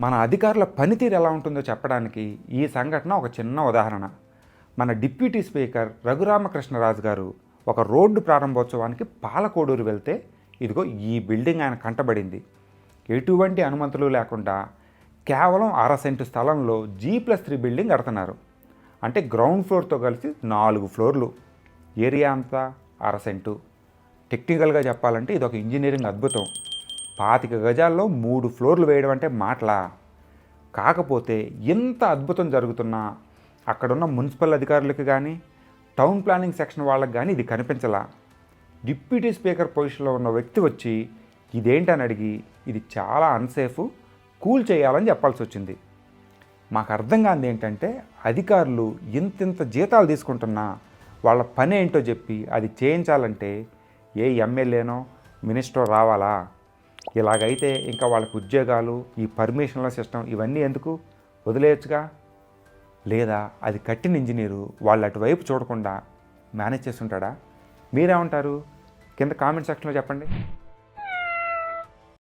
మన అధికారుల పనితీరు ఎలా ఉంటుందో చెప్పడానికి ఈ సంఘటన ఒక చిన్న ఉదాహరణ. మన డిప్యూటీ స్పీకర్ రఘురామకృష్ణరాజు గారు ఒక రోడ్డు ప్రారంభోత్సవానికి పాలకోడూరు వెళ్తే ఇదిగో ఈ బిల్డింగ్ ఆయన కంటబడింది. ఎటువంటి అనుమతులు లేకుండా కేవలం అర సెంటు స్థలంలో జీ ప్లస్ త్రీ బిల్డింగ్ కడుతున్నారు. అంటే గ్రౌండ్ ఫ్లోర్తో కలిసి నాలుగు ఫ్లోర్లు. ఏరియా అంతా అర సెంటు. టెక్నికల్గా చెప్పాలంటే ఇది ఒక ఇంజనీరింగ్ అద్భుతం. పాతిక గజాల్లో మూడు ఫ్లోర్లు వేయడం అంటే మాటలా? కాకపోతే ఎంత అద్భుతం జరుగుతున్నా అక్కడున్న మున్సిపల్ అధికారులకు కానీ టౌన్ ప్లానింగ్ సెక్షన్ వాళ్ళకి కానీ ఇది కనిపించలా? డిప్యూటీ స్పీకర్ పొజిషన్లో ఉన్న వ్యక్తి వచ్చి ఇదేంటని అడిగి ఇది చాలా అన్సేఫ్ కూల్ చేయాలని చెప్పాల్సి వచ్చింది. మాకు అర్థం కాంది ఏంటంటే అధికారులు ఇంతింత జీతాలు తీసుకుంటున్నా వాళ్ళ పని ఏంటో చెప్పి అది చేయించాలంటే ఏ ఎమ్మెల్యేనో మినిస్టర్ రావాలా? ఇలాగైతే ఇంకా వాళ్ళకి ఉద్యోగాలు ఈ పర్మిషన్ల సిస్టమ్ ఇవన్నీ ఎందుకు? వదిలేయచ్చుగా? లేదా అది కట్టిన ఇంజనీరు వాళ్ళు అటువైపు చూడకుండా మేనేజ్ చేస్తుంటాడా? మీరేమంటారు? కింద కామెంట్ సెక్షన్లో చెప్పండి.